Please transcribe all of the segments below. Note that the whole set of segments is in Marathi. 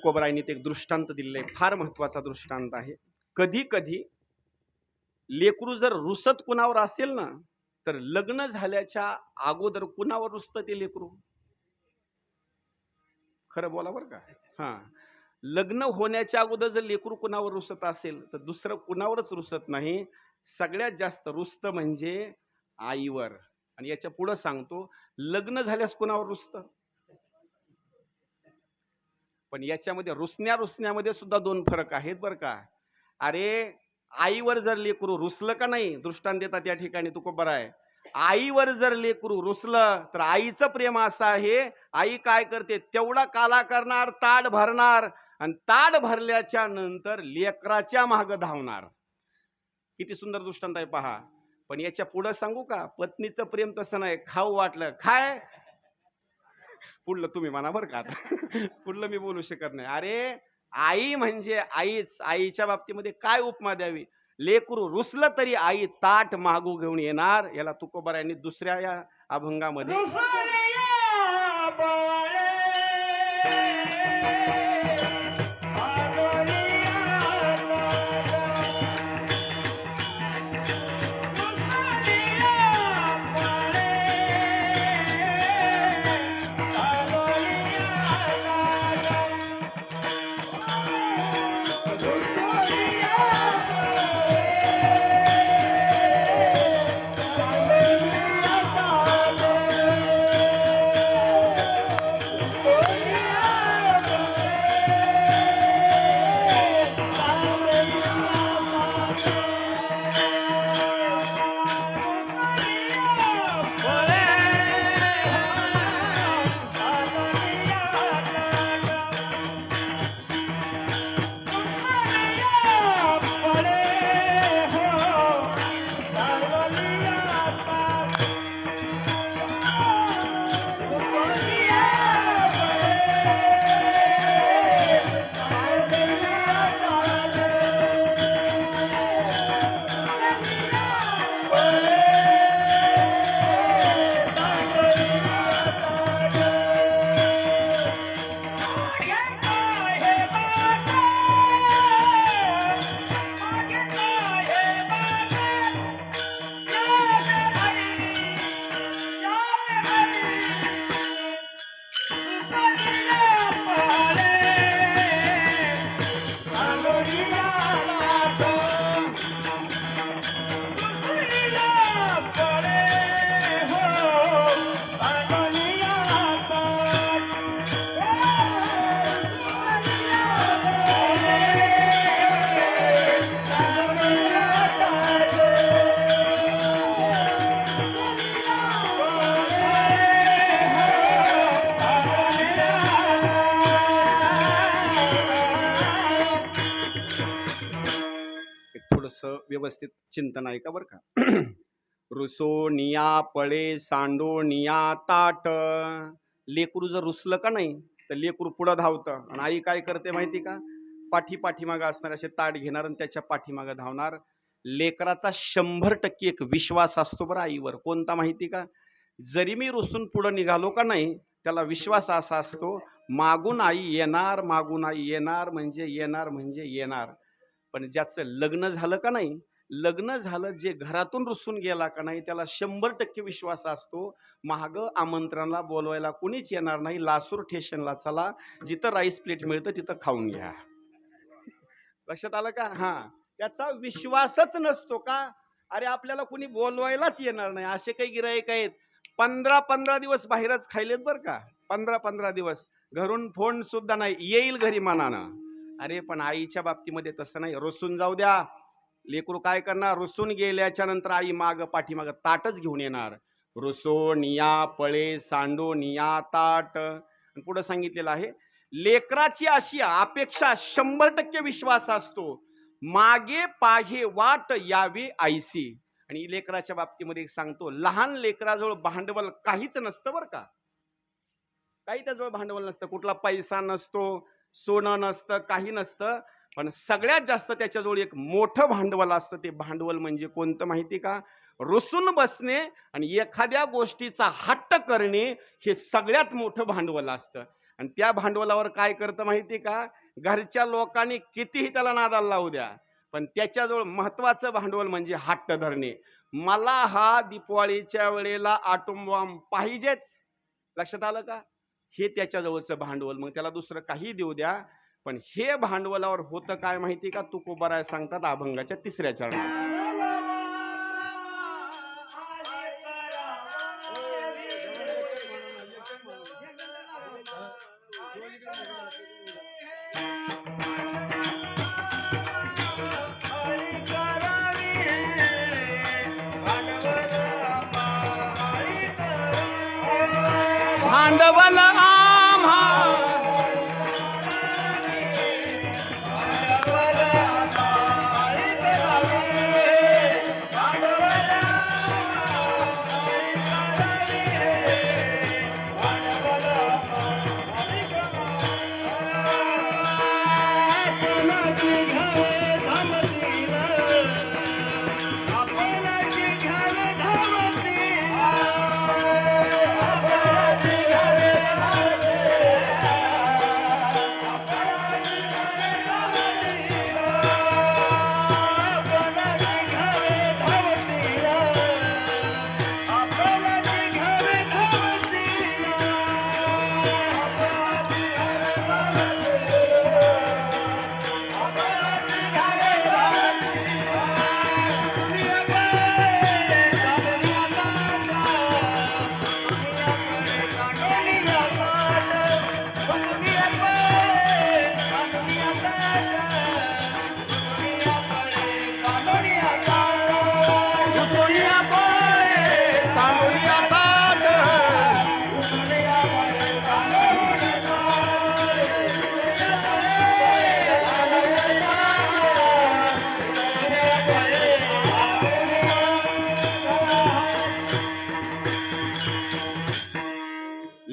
तुकोबरायनी ते एक दृष्टांत दिलेलं आहे फार महत्त्वाचा दृष्टांत आहे. कधी कधी लेकरू जर रुसत कुणावर असेल ना तर लग्न झाल्याच्या अगोदर कुणावर रुसतं ते लेकरू? खरं बोला बरं का. हां. लग्न होण्याच्या अगोदर जर लेकरू कुणावर रुसत असेल तर दुसरं कुणावरच रुसत नाही. सगळ्यात जास्त रुसत म्हणजे आईवर. आणि याच्या पुढं सांगतो लग्न झाल्यास कुणावर रुसतं? पण याच्यामध्ये रुसण्या रुसण्यामध्ये सुद्धा दोन फरक आहेत बरं का. अरे आईवर जर लेकरू रुसलं का नाही? दृष्टांत देतात या ठिकाणी तू बरं आहे. आईवर जर लेकरू रुसलं तर आईचं प्रेम असं आहे आई काय करते? तेवढा काला करणार ताड भरणार आणि ताड भरल्याच्या नंतर लेकराच्या माग धावणार. किती सुंदर दृष्टांत आहे पहा. पण याच्या पुढं सांगू का? पत्नीचं प्रेम तसं नाही. खाऊ वाटलं. खाय. पुढलं तुम्ही म्हणा बरं का पुढलं मी बोलू शकत नाही. अरे आई म्हणजे आईच. आईच्या बाबतीमध्ये काय उपमा द्यावी? लेकरू रुसलं तरी आई ताट मागू घेऊन येणार. याला तुकोबार यांनी दुसऱ्या या अभंगामध्ये असं व्यवस्थित चिंतन आहे का बरं का? रुसो निया पळे सांडो निया ताट. लेकरू जर रुसलं का नाही तर लेकरू पुढं धावतं. आणि आई काय करते माहिती का? पाठी पाठीमागं असणार असे ताट घेणार आणि त्याच्या पाठीमागं धावणार. लेकराचा शंभर टक्के एक विश्वास असतो बरं आईवर. कोणता माहिती का? जरी मी रुसून पुढं निघालो का नाही त्याला विश्वास असा असतो मागून आई येणार मागून आई येणार म्हणजे येणार म्हणजे येणार. पण ज्याचं लग्न झालं का नाही लग्न झालं जे घरातून रुसून गेला का नाही त्याला शंभर टक्के विश्वास असतो. महाग आमंत्रणाला बोलवायला कुणीच येणार नाही. लासूर स्टेशनला चला जिथं राईस प्लेट मिळतं तिथं खाऊन घ्या. लक्षात आलं का? हां. त्याचा विश्वासच नसतो का? अरे आपल्याला कुणी बोलवायलाच येणार नाही. असे काही गिराईक आहेत. पंधरा पंधरा दिवस बाहेरच खायलेत बरं का. पंधरा पंधरा दिवस. घरून फोन सुद्धा नाही. येईल घरी मनानं. अरे पण आईच्या बाबतीमध्ये तसं नाही. रुसून जाऊ द्या. लेकरू काय करणार? रुसून गेल्याच्यानंतर आई माग पाठीमाग ताटच घेऊन येणार. रुसो निया पळे सांडो निया ताट. पुढं सांगितलेलं आहे लेकराची अशी अपेक्षा शंभर टक्के विश्वास असतो. मागे पाहे वाट यावी आईसी आणि लेकराच्या बाबतीमध्ये सांगतो लहान लेकराजवळ भांडवल काहीच नसतं बरं का. काही त्याजवळ भांडवल नसतं. कुठला पैसा नसतो. सोनं नसतं काही नसतं. पण सगळ्यात जास्त त्याच्याजवळ एक मोठं भांडवल असतं ते भांडवल म्हणजे कोणतं माहिती का? रुसून बसणे आणि एखाद्या गोष्टीचा हट्ट करणे हे सगळ्यात मोठं भांडवल असतं. आणि त्या भांडवलावर काय करतं माहिती का? घरच्या लोकांनी कितीही त्याला नादाला लावू द्या पण त्याच्याजवळ महत्वाचं भांडवल म्हणजे हट्ट धरणे. मला हा दिपवाळीच्या वेळेला आटोमबॉम्ब पाहिजेच. लक्षात आलं का? हे त्याच्याजवळचं भांडवल. मग त्याला दुसरं काही देऊ द्या. पण हे भांडवलावर होतं काय माहिती का? तुकोबाराय सांगतात अभंगाच्या तिसऱ्या चरणात.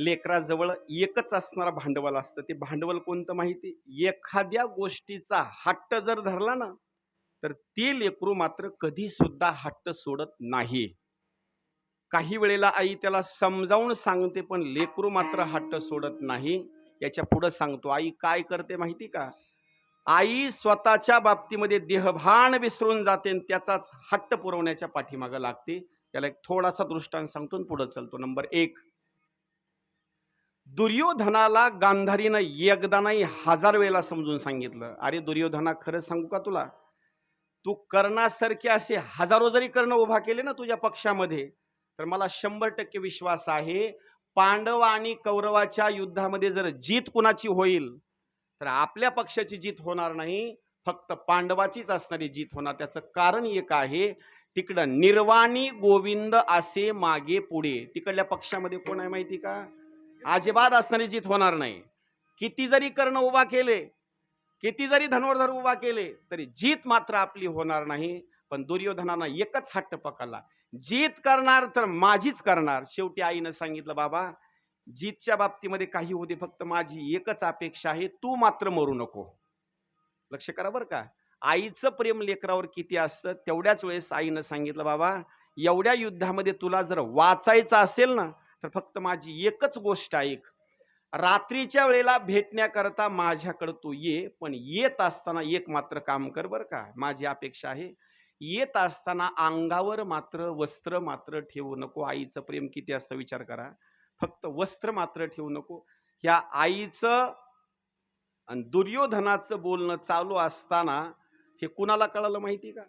लेकराजवळ एकच असणारं भांडवल असतं. ते भांडवल कोणतं माहिती? एखाद्या गोष्टीचा हट्ट जर धरला ना तर ते लेकरू मात्र कधी सुद्धा हट्ट सोडत नाही. काही वेळेला आई त्याला समजावून सांगते पण लेकरू मात्र हट्ट सोडत नाही. याच्या पुढं सांगतो आई काय करते माहिती का? आई स्वतःच्या बाबतीमध्ये देहभान विसरून जाते आणि त्याचाच हट्ट पुरवण्याच्या पाठीमागं लागते. त्याला एक थोडासा दृष्टांत सांगतो पुढं चालतो. नंबर एक. दुर्योधनाला गांधारीनं एकदा नाही हजार वेळेला समजून सांगितलं. अरे दुर्योधना खरं सांगू का तुला? तू कर्णासारखे असे हजारो जरी कर्ण उभा केले ना तुझ्या पक्षामध्ये तर मला शंभर टक्के विश्वास आहे पांडव आणि कौरवाच्या युद्धामध्ये जर जीत कुणाची होईल तर आपल्या पक्षाची जीत होणार नाही. फक्त पांडवाचीच असणारी जीत होणार. त्याचं कारण एक आहे तिकडं निर्वाणी गोविंद असे मागे पुढे. तिकडल्या पक्षामध्ये कोण आहे माहिती का? अजिबात असणारी जीत होणार नाही. किती जरी कर्ण उभा केले किती जरी धनोर्धर उभा केले तरी जीत मात्र आपली होणार नाही. पण दुर्योधनानं एकच हट्ट पकडला. जीत करणार तर माझीच करणार. शेवटी आईनं सांगितलं बाबा जीतच्या बाबतीमध्ये काही होते फक्त माझी एकच अपेक्षा आहे तू मात्र मरू नको. लक्ष करा बरं का. आईचं प्रेम लेकरावर किती असतं तेवढ्याच वेळेस आईनं सांगितलं बाबा एवढ्या युद्धामध्ये तुला जर वाचायचं असेल ना तर फक्त माझी एकच गोष्ट ऐक रात्रीच्या वेळेला भेटण्याकरता माझ्याकडं तू ये पण येत असताना एक मात्र काम कर बरं का. माझी अपेक्षा आहे येत असताना अंगावर मात्र वस्त्र मात्र ठेवू नको. आईचं प्रेम किती असतं विचार करा. फक्त वस्त्र मात्र ठेवू नको. ह्या आईचं आणि दुर्योधनाचं बोलणं चालू असताना हे कुणाला कळालं माहिती का?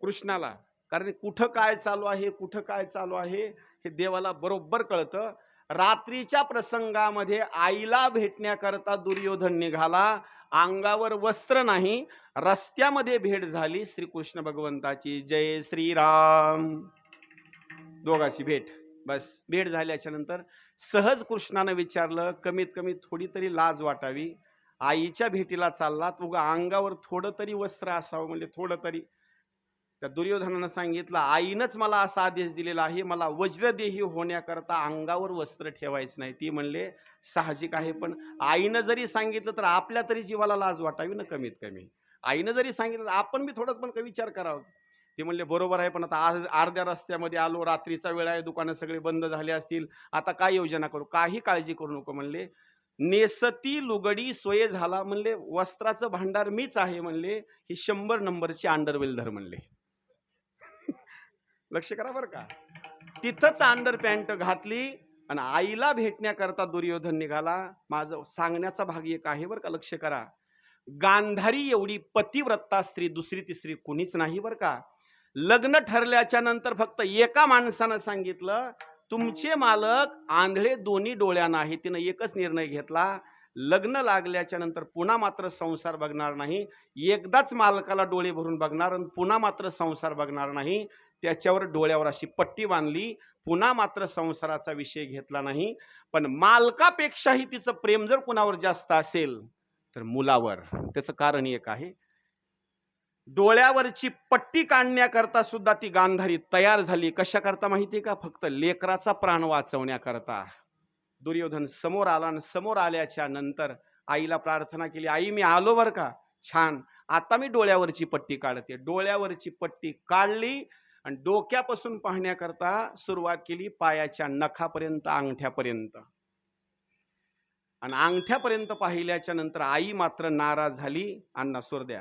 कृष्णाला. कारण कुठं काय चालू आहे कुठं काय चालू आहे हे देवाला बरोबर कळतं. रात्रीच्या प्रसंगामध्ये आईला भेटण्याकरता दुर्योधन निघाला. अंगावर वस्त्र नाही रस्त्यामध्ये भेट झाली. श्रीकृष्ण भगवंताची जय श्रीराम. दोघाची भेट. बस भेट झाल्याच्यानंतर सहज कृष्णानं विचारलं कमीत कमी थोडी तरी लाज वाटावी. आईच्या भेटीला चालला. उगा अंगावर थोडं तरी वस्त्र असावं म्हणजे थोडं तरी त्या दुर्योधनानं सांगितलं आईनंच मला असा आदेश दिलेला आहे मला वज्रदेही होण्याकरता अंगावर वस्त्र ठेवायचं नाही. ती म्हणले साहजिक आहे पण आईनं जरी सांगितलं तर आपल्या तरी जीवाला लाज वाटावी ना कमीत कमी. आईनं जरी सांगितलं तर आपण बी थोडंच पण विचार करावा? ते म्हणले बरोबर आहे पण आता आज अर्ध्या रस्त्यामध्ये आलो रात्रीचा वेळ आहे दुकानं सगळे बंद झाले असतील आता काय योजना करू? काही काळजी करू नको. म्हणले नेसती लुगडी सोय झाला. म्हणले वस्त्राचं भांडार मीच आहे. म्हणले ही शंभर नंबरची अंडरवेल धर म्हणले लक्ष करा बरं का. तिथंच अंडर पॅन्ट घातली आणि आईला भेटण्याकरता दुर्योधन निघाला. माझं सांगण्याचा भाग एक आहे बरं का लक्ष करा. गांधारी एवढी पतिव्रता स्त्री दुसरी तिसरी कुणीच नाही बरं का. लग्न ठरल्याच्या नंतर फक्त एका माणसानं सांगितलं तुमचे मालक आंधळे दोन्ही डोळ्यांना आहे तिनं एकच निर्णय घेतला. लग्न लागल्याच्या नंतर पुन्हा मात्र संसार बघणार नाही. एकदाच मालकाला डोळे भरून बघणार आणि पुन्हा मात्र संसार बघणार नाही. त्याच्यावर डोळ्यावर अशी पट्टी बांधली. पुन्हा मात्र संसाराचा विषय घेतला नाही. पण मालकापेक्षाही तिचं प्रेम जर कुणावर जास्त असेल तर मुलावर. त्याचं कारण एक आहे. डोळ्यावरची पट्टी काढण्याकरता सुद्धा ती गांधारी तयार झाली. कशा करता माहिती का? फक्त लेकराचा प्राण वाचवण्याकरता. दुर्योधन समोर आला आणि समोर आल्याच्यानंतर आईला प्रार्थना केली आई मी आलो बरं का? छान. आता मी डोळ्यावरची पट्टी काढते. डोळ्यावरची पट्टी काढली. आणि डोक्यापासून पाहण्याकरता सुरुवात केली पायाच्या नखापर्यंत अंगठ्यापर्यंत. आणि अंगठ्यापर्यंत पाहिल्याच्या नंतर आई मात्र नाराज झाली अण्णा सुरद्या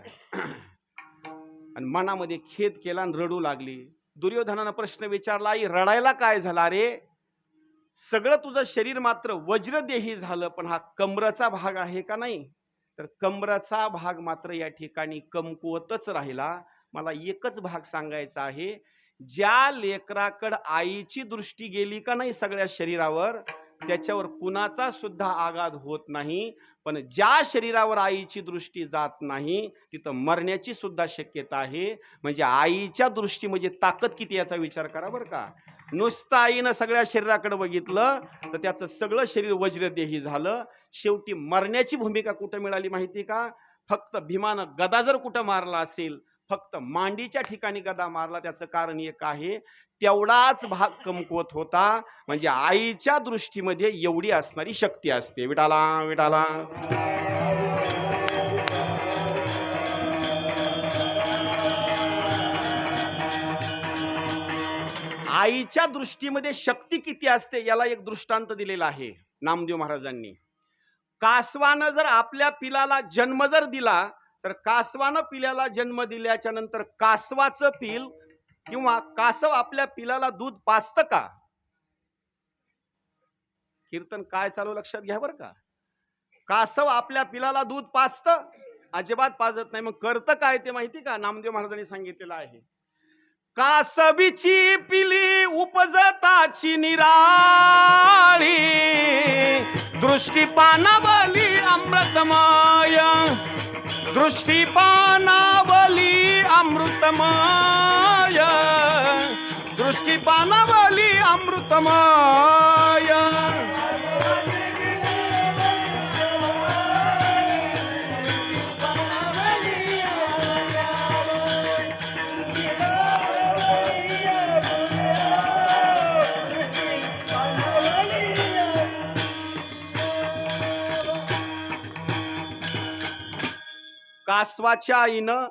आणि मनामध्ये खेद केला आणि रडू लागली. दुर्योधनानं प्रश्न विचारला आई रडायला काय झाला? अरे सगळं तुझं शरीर मात्र वज्रदेही झालं पण हा कमराचा भाग आहे का नाही? तर कमराचा भाग मात्र या ठिकाणी कमकुवतच राहिला. मला एकच भाग सांगायचा आहे. ज्या लेकराकड आईची दृष्टी गेली का नाही सगळ्या शरीरावर त्याच्यावर कुणाचा सुद्धा आघात होत नाही. पण ज्या शरीरावर आईची दृष्टी जात नाही तिथं मरण्याची सुद्धा शक्यता आहे. म्हणजे आईच्या दृष्टी म्हणजे ताकद किती याचा विचार करा बरं का. नुसतं आईनं सगळ्या शरीराकडे बघितलं तर त्याचं सगळं शरीर वज्रदेही झालं. शेवटी मरण्याची भूमिका कुठं मिळाली माहिती का? फक्त भीमानं गदा जर कुठं मारला असेल फक्त मांडीच्या ठिकाणी गदा मारला त्याचं कारण एक आहे तेवढाच भाग कमकुवत होता. म्हणजे आईच्या दृष्टीमध्ये एवढी असणारी शक्ती असते. विटाला विटाला. आईच्या दृष्टीमध्ये शक्ती किती असते याला एक दृष्टांत दिलेला आहे नामदेव महाराजांनी. कासवानं जर आपल्या पिलाला जन्म जर दिला तर कासवानं पिल्याला जन्म दिल्याच्या नंतर कासवाचं पिल किंवा कासव आपल्या पिलाला दूध पाजतं का? कीर्तन काय चालू लक्षात घ्या बरं का. कासव आपल्या पिलाला दूध पाजतं अजिबात पाजत नाही. मग करतं काय ते माहिती का? नामदेव महाराजांनी सांगितलेलं आहे. कासबीची पिली उपजताची निराळी दृष्टी पानावली अमृतमय दृष्टीपानावली अमृतमाय। दृष्टीपानावली अमृतमाय। कासवाच्या आईनं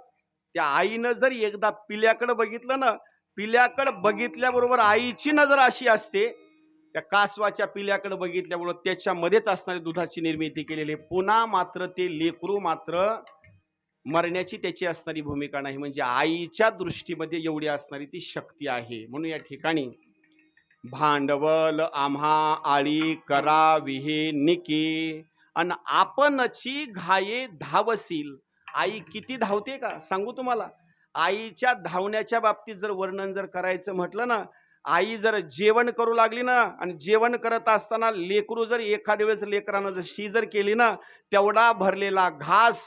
त्या आईनं जर एकदा पिल्याकडे बघितलं ना पिल्याकडे बघितल्याबरोबर आईची नजर अशी असते त्या कासवाच्या पिल्याकडे बघितल्याबरोबर त्याच्यामध्येच असणारी दुधाची निर्मिती केलेली आहे. पुन्हा मात्र ते लेकरू मात्र मरण्याची त्याची असणारी भूमिका नाही. म्हणजे आईच्या दृष्टीमध्ये एवढी असणारी ती शक्ती आहे. म्हणून या ठिकाणी भांडवल आम्हा आळी करा विहे निकी. आणि आपणची घाये धावसील. आई किती धावते का? सांगू तुम्हाला. आईच्या धावण्याच्या बाबतीत जर वर्णन जर करायचं म्हटलं ना आई जर जेवण करू लागली ना आणि जेवण करत असताना लेकरू जर एखाद्या वेळेस लेकरानं जर शी जर केली ना तेवढा भरलेला घास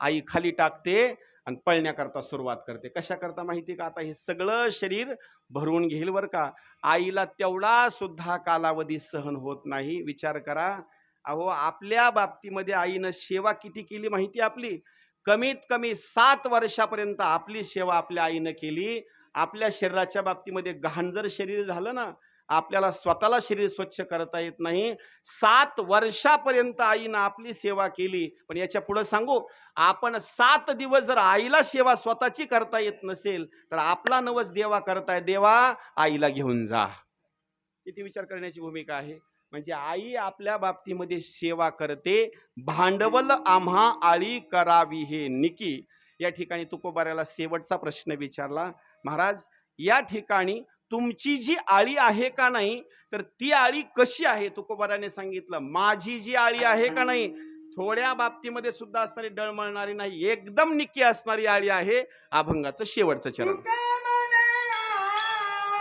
आई खाली टाकते आणि पळण्याकरता सुरुवात करते. कशा करता माहिती का? आता हे सगळं शरीर भरून घेईल बरं का. आईला तेवढा सुद्धा कालावधी सहन होत नाही. विचार करा. अहो आपल्या बाबतीमध्ये आईनं सेवा किती केली माहिती आपली? कमीत कमी सात वर्षापर्यंत आपली सेवा आपल्या आईनं केली. आपल्या शरीराच्या बाबतीमध्ये घाण जर शरीर झालं ना आपल्याला स्वतःला शरीर स्वच्छ करता येत नाही. सात वर्षापर्यंत आईनं आपली सेवा केली. पण याच्या पुढं सांगू आपण सात दिवस जर आईला सेवा स्वतःची करता येत नसेल तर आपला नवस देवा करताय देवा आईला घेऊन जा. किती विचार करण्याची भूमिका आहे. म्हणजे आई आपल्या बाबतीमध्ये सेवा करते. भांडवल आम्हा आळी करावी हे निकी. या ठिकाणी तुकोबाऱ्याला शेवटचा प्रश्न विचारला महाराज या ठिकाणी तुमची जी आळी आहे का नाही? तर ती आळी कशी आहे? तुकोबाराने सांगितलं माझी जी आळी आहे का नाही? थोड्या बाबतीमध्ये सुद्धा असणारी डळमळणारी नाही एकदम निकी असणारी आळी आहे. अभंगाचं शेवटचं चरण.